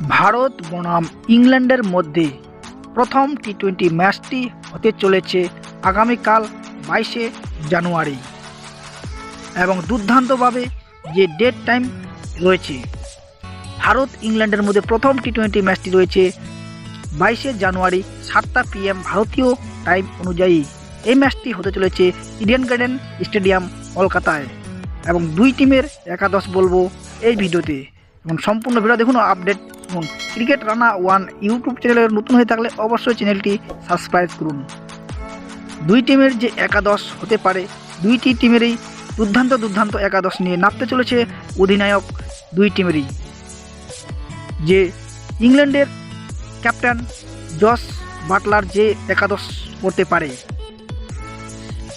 ভারত বনাম ইংল্যান্ডের মধ্যে প্রথম টি টোয়েন্টি ম্যাচটি হতে চলেছে আগামীকাল বাইশে জানুয়ারি। এবং দুর্দান্তভাবে যে ডেট টাইম রয়েছে, ভারত ইংল্যান্ডের মধ্যে প্রথম টি টোয়েন্টি ম্যাচটি রয়েছে বাইশে জানুয়ারি সাতটা পিএম ভারতীয় টাইম অনুযায়ী। এই ম্যাচটি হতে চলেছে ইডেন গার্ডেন স্টেডিয়াম কলকাতায়। এবং দুই টিমের একাদশ বলব এই ভিডিওতে। এবং সম্পূর্ণ ভিডিও দেখুন আপডেট এবং ক্রিকেট রানা ওয়ান ইউটিউব চ্যানেলে নতুন হয়ে থাকলে অবশ্যই চ্যানেলটি সাবস্ক্রাইব করুন। দুই টিমের যে একাদশ হতে পারে, দুইটি টিমেরই দুর্দান্ত দুর্দান্ত একাদশ নিয়ে নামতে চলেছে অধিনায়ক দুই টিমেরই যে ইংল্যান্ডের ক্যাপ্টেন জস বাটলার যে একাদশ করতে পারে,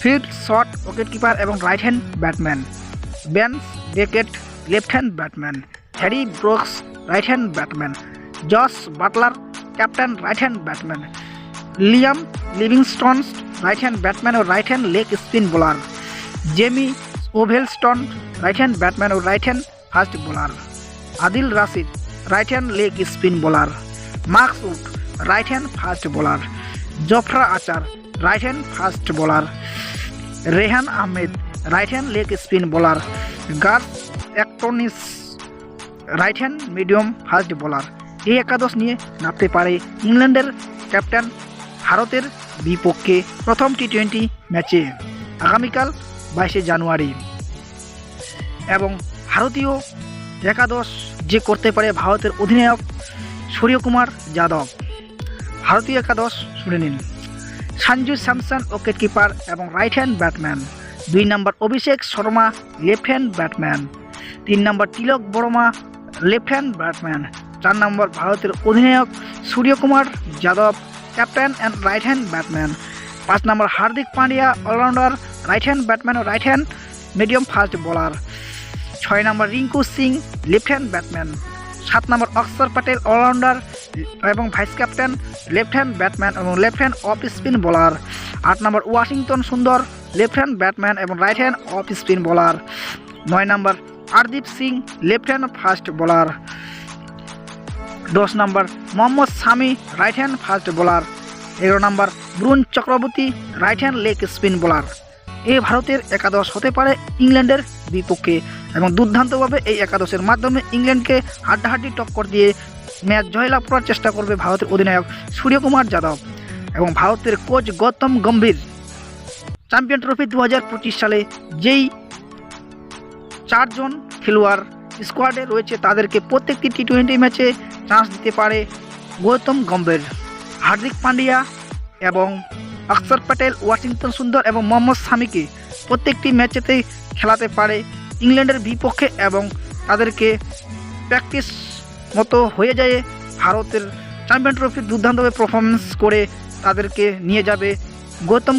ফিল্ড শট উইকেট কিপার এবং right hand batsman Ben Duckett left hand batsman Harry Brooks right hand batsman Jos Buttler captain right hand batsman Liam Livingstone right hand batsman ও right hand leg spin bowler Jamie Overton right hand batsman ও right hand fast bowler Adil Rashid right hand leg spin bowler Mark Wood right hand fast bowler Jofra Archer right hand fast bowler Rehan Ahmed right hand leg spin bowler guard অ্যাক্টনিস right hand medium fast bowler এই একাদশ নিয়ে নামতে পারে ইংল্যান্ডের captain ভারতের বিপক্ষে প্রথম T twenty ম্যাচে আগামীকাল বাইশে জানুয়ারি। এবং ভারতীয় একাদশ যে করতে পারে ভারতের অধিনায়ক সূর্যকুমার যাদব। ভারতীয় একাদশ শুনে নিন। সঞ্জু স্যামসন উইকেট কিপার এবং রাইট হ্যান্ড ব্যাটম্যান দুই number Abhishek Sharma left hand batsman তিন number Tilak Varma left hand batsman চার নম্বর ভারতের অধিনায়ক Suryakumar Yadav, captain and right hand batsman পাঁচ number Hardik Pandya, allrounder right hand batsman ও right hand medium fast bowler. ছয় number Rinku Singh left hand batsman সাত number Axar Patel, allrounder এবং vice captain left hand batsman এবং left hand off spin bowler. আট number Washington Sundar left hand batsman এবং right hand off spin bowler. নয় number Arshdeep Singh left hand fast bowler, দশ number Mohammed Shami right hand fast bowler, এগারো number Varun Chakravarthy right hand leg spin bowler. এই ভারতের একাদশ হতে পারে ইংল্যান্ডের বিপক্ষে এবং দুর্দান্তভাবে এই একাদশের মাধ্যমে ইংল্যান্ডকে হাড্ডাহাড্ডি টক্কর দিয়ে ম্যাচ জয়লাভ করার চেষ্টা করবে ভারতের অধিনায়ক সূর্যকুমার যাদব এবং ভারতের coach Gautam Gambhir. Champion trophy দু হাজার পঁচিশ সালে যেই চারজন খেলোয়াড় স্কোয়াডে রয়েছে। তাদেরকে প্রত্যেকটি টি টোয়েন্টি ম্যাচে চান্স দিতে পারে গৌতম গম্ভীর, হার্দিক পান্ডিয়া এবং অক্ষর প্যাটেল, ওয়াশিংটন সুন্দর এবং মোহাম্মদ সামিকে প্রত্যেকটি ম্যাচেতে খেলাতে পারে ইংল্যান্ডের বিপক্ষে এবং তাদেরকে প্র্যাকটিস মতো হয়ে যায় ভারতের চ্যাম্পিয়ন ট্রফি দুর্দান্তভাবে পারফরমেন্স করে তাদেরকে নিয়ে যাবে গৌতম